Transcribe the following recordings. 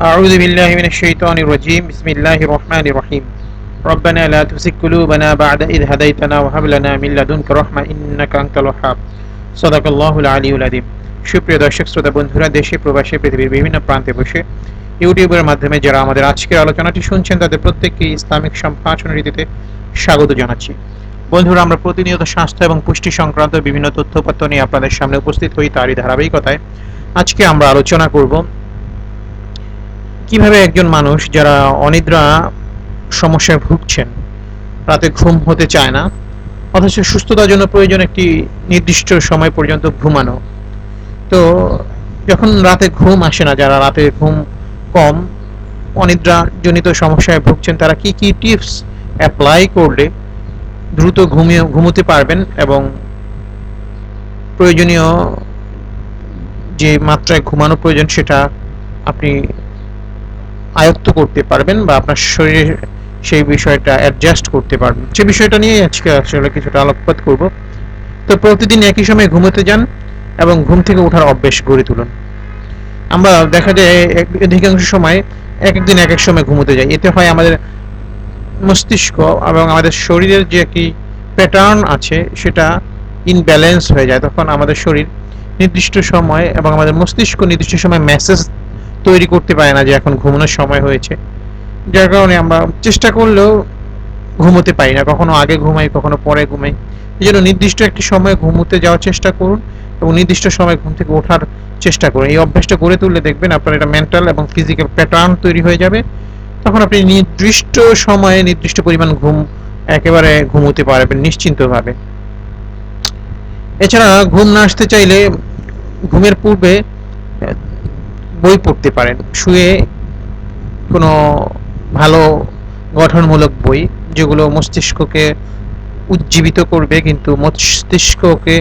أعوذ بالله من الشيطان الرجيم بسم الله الرحمن الرحيم ربنا لا تزغ قلوبنا بعد إذ هديتنا وهب لنا من لدنك رحمة إنك أنت الوهاب صدق الله العلي العظيم সুপ্রিয় দর্শক শ্রোতা বন্ধুরা দেশে প্রবাসে পৃথিবীর বিভিন্ন প্রান্তে বসে ইউটিউবের মাধ্যমে যারা আমাদের আজকের আলোচনাটি শুনছেন তাদের প্রত্যেককে ইসলামিক সম্ভাষণ রীতিতে স্বাগত জানাচ্ছি বন্ধুরা আমরা প্রতিনিয়ত স্বাস্থ্য এবং পুষ্টি সংক্রান্ত বিভিন্ন তথ্যপত্র নিয়ে আপনাদের সামনে উপস্থিত হই তারই ধারাবাহিকতায় আজকে আমরা আলোচনা করব কীভাবে একজন মানুষ যারা অনিদ্রা সমস্যায় ভুগছেন, রাতে ঘুম হতে চায় না, অথচ সুস্থতার জন্য প্রয়োজন একটি নির্দিষ্ট সময় পর্যন্ত ঘুমানো, তো যখন রাতে ঘুম আসে না, যারা রাতে ঘুম কম অনিদ্রা জনিত সমস্যায় ভুগছেন, তারা কি কি টিপস অ্যাপ্লাই করলে দ্রুত ঘুমিয়ে, ঘুমোতে পারবেন এবং প্রয়োজনীয় যে মাত্রায় ঘুমানো প্রয়োজন সেটা আপনি আয়ত্ত করতে পারবেন বা আপনার শরীরে সেই বিষয়টা অ্যাডজাস্ট করতে পারবেন। সে বিষয়টা নিয়ে আজকে আসলে কিছুটা আলোকপাত করব। তো প্রতিদিন একই সময় ঘুমোতে যান এবং ঘুম থেকে ওঠার অভ্যেস গড়ে তুলুন। আমরা দেখা যায় অধিকাংশ সময় এক একদিন এক এক সময় ঘুমোতে যাই। এতে হয় আমাদের মস্তিষ্ক এবং আমাদের শরীরের যে একটি প্যাটার্ন আছে, সেটা ইনব্যালেন্স হয়ে যায়। তখন আমাদের শরীর নির্দিষ্ট সময় এবং আমাদের মস্তিষ্ক নির্দিষ্ট সময় মেসেজ তৈরি করতে পারে না যে এখন ঘুমানোর সময় হয়েছে। যার কারণে আমরা চেষ্টা করলেও ঘুমোতে পারি না। কখনো আগে ঘুমাই, কখনো পরে ঘুমাই। এই জন্য নির্দিষ্ট একটি সময়ে ঘুমোতে যাওয়ার চেষ্টা করুন এবং নির্দিষ্ট সময় ঘুম থেকে ওঠার চেষ্টা করুন। এই অভ্যাসটা গড়ে তুললে দেখবেন আপনার এটা মেন্টাল এবং ফিজিক্যাল প্যাটার্ন তৈরি হয়ে যাবে। তখন আপনি নির্দিষ্ট সময়ে নির্দিষ্ট পরিমাণ ঘুম একেবারে ঘুমোতে পারবেন নিশ্চিন্তভাবে। এছাড়া ঘুম না আসতে চাইলে ঘুমের পূর্বে বই পড়তে পারেন। শুয়ে কোনো ভালো গঠনমূলক বই যেগুলো মস্তিষ্ককে উজ্জীবিত করবে, কিন্তু মস্তিষ্ককে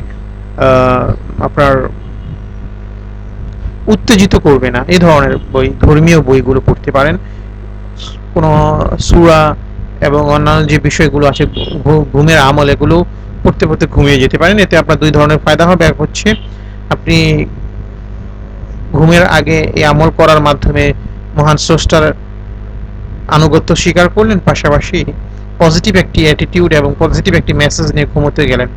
আপনার উত্তেজিত করবে না। এ ধরনের বই, ধর্মীয় বইগুলো পড়তে পারেন। কোনো সুরা এবং অন্যান্য যে বিষয়গুলো আছে ঘুমের আমল, এগুলো পড়তে পড়তে ঘুমিয়ে যেতে পারেন। এতে আপনার দুই ধরনের ফায়দা হবে। এক হচ্ছে আপনি ঘুমের আগে এই আমল করার মাধ্যমে মহান স্রষ্টার আনুগত্য স্বীকার করলেন, পাশাপাশি পজিটিভ একটি অ্যাটিটিউড এবং পজিটিভ একটি মেসেজ নিয়ে ঘুমোতে গেলেন।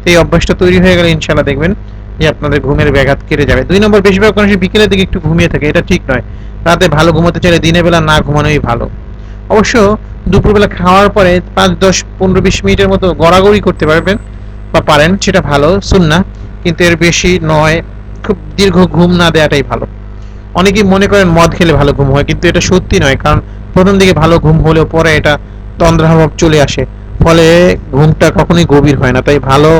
তো এই অভ্যাসটা তৈরি হয়ে গেলে ইনশাল্লাহ দেখবেন যে আপনাদের ঘুমের ব্যাঘাত কেটে যাবে। দুই নম্বর, বেশিরভাগ মানুষ বিকেলের দিকে একটু ঘুমিয়ে থাকে, এটা ঠিক নয়। রাতে ভালো ঘুমোতে চাইলে দিনের বেলা না ঘুমানোই ভালো। অবশ্য দুপুরবেলা খাওয়ার পরে পাঁচ, দশ, পনেরো, বিশ মিনিটের মতো গড়াগড়ি করতে পারবেন বা পারেন, সেটা ভালো শুন না কিন্তু এর বেশি নয় খুব দীর্ঘ ঘুম না দেওয়াটাই ভালো। অনেকেই মনে করেন মদ খেলে ভালো ঘুম হয়, কিন্তু এটা সত্যি নয়, কারণ প্রথম দিকে ভালো ঘুম হলেও পরে এটা তন্দ্রাভাব চলে আসে। ফলে ঘুমটা কখনোই গভীর হয় না, তাই ভালো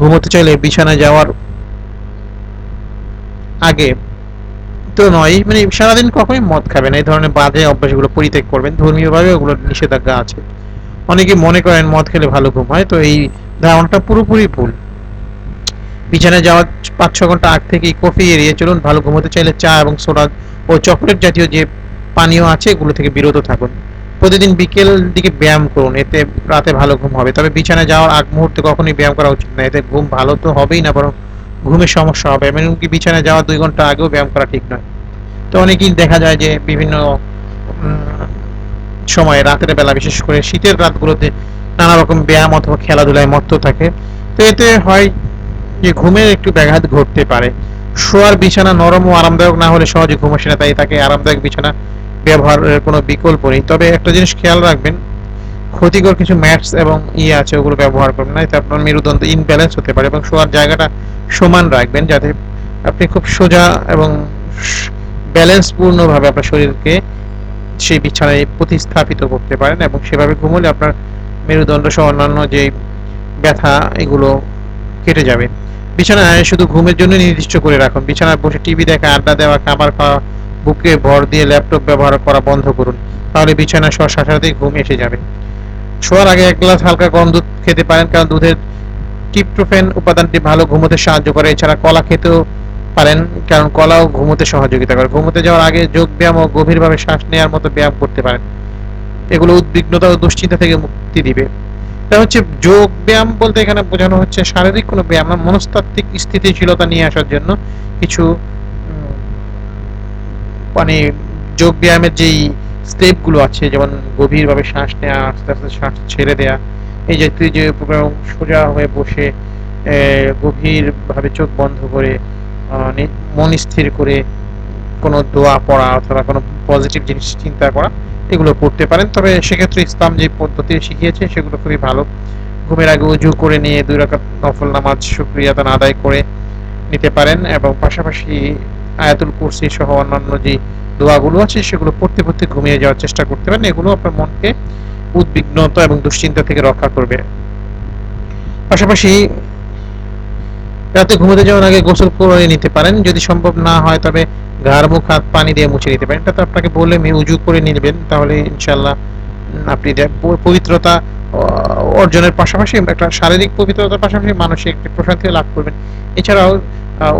ঘুমোতে চাইলে বিছানায় যাওয়ার আগে তো নয় মানে সারাদিন কখনোই মদ খাবেন এই ধরনের বাজে অভ্যাসগুলো পরিত্যাগ করবেন। ধর্মীয়ভাবে ওগুলো নিষেধাজ্ঞা আছে। অনেকে মনে করেন মদ খেলে ভালো ঘুম হয়, তো এই ধারণাটা পুরোপুরি ভুল। বিছানায় যাওয়ার পাঁচ ছ ঘণ্টা আগ থেকেই কফি এড়িয়ে চলুন, ভালো ঘুমোতে চাইলে চা এবং সোডা ও চকলেট জাতীয় যে পানীয় আছে এগুলো থেকে বিরত থাকুন। প্রতিদিন বিকেল দিকে ব্যায়াম করুন, এতে রাতে ভালো ঘুম হবে। তবে বিছানায় যাওয়ার আগ মুহূর্তে কখনোই ব্যায়াম করা উচিত না, এতে ঘুম ভালো তো হবেই না, বরং ঘুমের সমস্যা হবে, এমনকি বিছানায় যাওয়ার দুই ঘণ্টা আগেও ব্যায়াম করা ঠিক নয়। তো অনেকেই দেখা যায় যে বিভিন্ন সময়ে রাতের বেলা, বিশেষ করে শীতের রাতগুলোতে নানা রকম ব্যায়াম অথবা খেলাধুলায় মত্ত থাকে। তো এতে হয় যে ঘুমের একটু ব্যাঘাত ঘটতে পারে। শোয়ার বিছানা নরম ও আরামদায়ক না হলে সহজে ঘুম আসে না, তাই তাকে আরামদায়ক বিছানা ব্যবহারের কোনো বিকল্প নেই। তবে একটা জিনিস খেয়াল রাখবেন, ক্ষতিকর কিছু ম্যাটস এবং ইয়ে আছে, ওগুলো ব্যবহার করবেন না, এতে আপনার মেরুদণ্ড ইনব্যালেন্স হতে পারে এবং শোয়ার জায়গাটা সমান রাখবেন, যাতে আপনি খুব সোজা এবং ব্যালেন্স পূর্ণভাবে আপনার শরীরকে সেই বিছানায় প্রতিস্থাপিত করতে পারেন এবং সেভাবে ঘুমলে আপনার মেরুদণ্ড সহ অন্যান্য যে ব্যথা, এগুলো কেটে যাবে। বিছানায় শুধু ঘুমের জন্য নির্দিষ্ট করে রাখুন। বিছানায় বসে টিভি দেখা, আড্ডা দেওয়া, খাবার খাওয়া, বুকে ভর দিয়ে ল্যাপটপ ব্যবহার করা বন্ধ করুন। তাহলে বিছানায় শোয়ার সাথে ঘুম এসে যাবে। শোয়ার আগে এক গ্লাস হালকা গরম দুধ খেতে পারেন, কারণ দুধের ট্রিপ্টোফেন উপাদানটি ভালো ঘুমোতে সাহায্য করে। এছাড়া কলা খেতেও পারেন, কারণ কলাও ঘুমোতে সহযোগিতা করে। ঘুমোতে যাওয়ার আগে যোগ ব্যায়াম ও গভীরভাবে শ্বাস নেওয়ার মতো ব্যায়াম করতে পারেন। এগুলো উদ্বিগ্নতা ও দুশ্চিন্তা থেকে মুক্তি দিবে। এটা হচ্ছে যোগ ব্যায়াম বলতে এখানে বোঝানো হচ্ছে শারীরিক কোনো ব্যায়াম মনস্তাত্ত্বিক স্থিতিশীলতা নিয়ে আসার জন্য কিছু মানে যোগ ব্যায়ামের যেই স্টেপগুলো আছে, যেমন গভীরভাবে শ্বাস নেওয়া আস্তে আস্তে শ্বাস ছেড়ে দেয়া, এই যে তুই যে সোজা হয়ে বসে গভীরভাবে চোখ বন্ধ করে মন স্থির করে কোনো দোয়া পড়া অথবা কোনো পজিটিভ জিনিস চিন্তা করা এগুলো করতে পারেন। তবে সেক্ষেত্রে ইসলাম যে পদ্ধতি শিখিয়েছে, সেগুলো খুবই ভালো। ঘুমের আগে উজু করে নিয়ে দুই রাকাত নফল নামাজ শুক্রিয়াদান আদায় করে নিতে পারেন এবং পাশাপাশি আয়াতুল কুরসি সহ অন্যান্য যে দোয়াগুলো আছে, সেগুলো পড়তে পড়তে ঘুমিয়ে যাওয়ার চেষ্টা করতে পারেন। এগুলো আপনার মনকে উদ্বিগ্নতা এবং দুশ্চিন্তা থেকে রক্ষা করবে। পাশাপাশি রাতে ঘুমোতে যাওয়ার আগে গোসল করে নিতে পারেন। যদি সম্ভব না হয়, তবে ঘাড় মুখ হাত পানি দিয়ে মুছে নিতে পারেন। এটা তো আপনাকে বলে আমি উজু করে নেবেন। তাহলে ইনশাল্লাহ আপনি পবিত্রতা অর্জনের পাশাপাশি একটা শারীরিক পবিত্রতার পাশাপাশি মানসিক একটি প্রশান্তি লাভ করবেন। এছাড়াও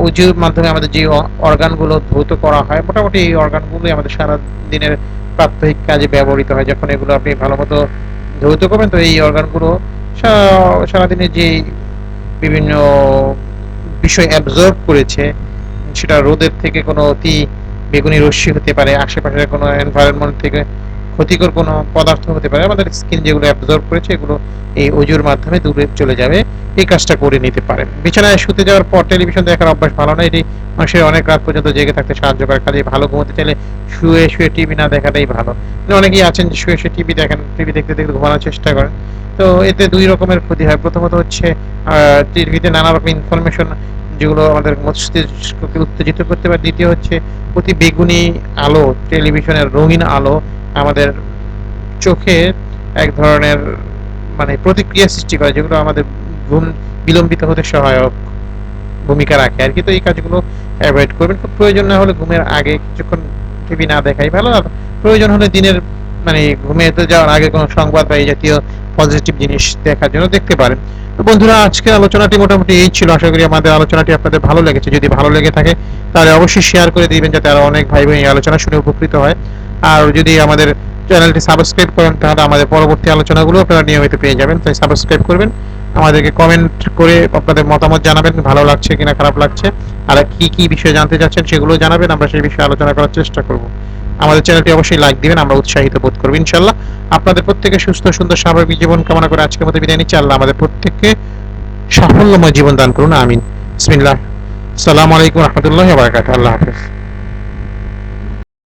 উজুর মাধ্যমে আমাদের যে অর্গানগুলো ধৌত করা হয়, মোটামুটি এই অর্গানগুলোই আমাদের সারা দিনের প্রাত্যহিক কাজে ব্যবহৃত হয়। যখন এগুলো আপনি ভালো মতো ধৌত করবেন, তো এই অর্গানগুলো সারাদিনে যে বিভিন্ন বিষয় অ্যাবজর্ব করেছে সেটা রোদের থেকে কোনো অতি বেগুনি রশ্মি হতে পারে, আশেপাশের কোনো এনভায়রনমেন্ট থেকে ক্ষতিকর কোনো পদার্থ হতে পারে, আমাদের স্কিন যেগুলো অ্যাবজর্ব করেছে এগুলো এই অজুর মাধ্যমে দূরে চলে যাবে, এই কাজটা করে নিতে পারেন। বিছানায় শুতে যাওয়ার পর টেলিভিশন দেখার অভ্যাস ভালো না, এটি মানুষের অনেক রাত পর্যন্ত জেগে থাকতে সাহায্য করে কাজে ভালো ঘুমোতে চাইলে শুয়ে শুয়ে টিভি না দেখাটাই ভালো। অনেকেই আছেন যে শুয়ে শুয়ে টিভি দেখেন টিভি দেখতে দেখতে ঘুমানোর চেষ্টা করেন। তো এতে দুই রকমের ক্ষতি হয়, প্রথমত হচ্ছে টিভিতে নানা রকম ইনফরমেশন যেগুলো আমাদের মস্তিষ্ককে উত্তেজিত করতে পারে। দ্বিতীয় হচ্ছে অতি বেগুনি আলো, টেলিভিশনের রঙিন আলো আমাদের চোখে এক ধরনের মানে প্রতিক্রিয়া সৃষ্টি করে, যেগুলো আমাদের ঘুম বিলম্বিত হতে সহায়ক ভূমিকা রাখে। আর কি, তো এই কাজগুলো অ্যাভয়েড করবেন। খুব প্রয়োজন না হলে ঘুমের আগে কিছুক্ষণ টিভি না দেখাই ভালো, আর প্রয়োজন হলে দিনের মানে ঘুমিয়ে যাওয়ার আগে কোনো সংবাদ বা এই জাতীয় পজিটিভ জিনিস দেখার জন্য দেখতে পারেন। তো বন্ধুরা আজকে আলোচনাটি মোটামুটি এই ছিল। আশা করি আমাদের আলোচনাটি আপনাদের ভালো লেগেছে। যদি ভালো লেগে থাকে, তাহলে অবশ্যই শেয়ার করে দিবেন যাতে আরও অনেক ভাই বোন এই আলোচনা শুনে উপকৃত হয়। আর যদি আমাদের চ্যানেলটি সাবস্ক্রাইব করেন, তাহলে আমাদের পরবর্তী আলোচনাগুলো আপনারা নিয়মিত পেয়ে যাবেন। তাই সাবস্ক্রাইব করবেন। আমাদেরকে কমেন্ট করে আপনাদের মতামত জানাবেন, ভালো লাগছে কিনা, খারাপ লাগছে, আর কি কি বিষয়ে জানতে চাচ্ছেন সেগুলো জানাবেন। আমরা সেই বিষয়ে আলোচনা করার চেষ্টা করব। আমাদের চ্যানেলটি অবশ্যই লাইক দিবেন, আমরা উৎসাহিত বোধ করব ইনশাল্লাহ আপনাদের প্রত্যেকে সুস্থ, সুন্দর, স্বাভাবিক জীবন কামনা করে আজকের মতো বিদায় নিচ্ছি। আল্লাহ আমাদের প্রত্যেককে সাফল্যময় জীবন দান করুন, আমিন। বিসমিল্লাহ। আসসালামু আলাইকুম রহমতুল্লাহ আল্লাহ হাফেজ।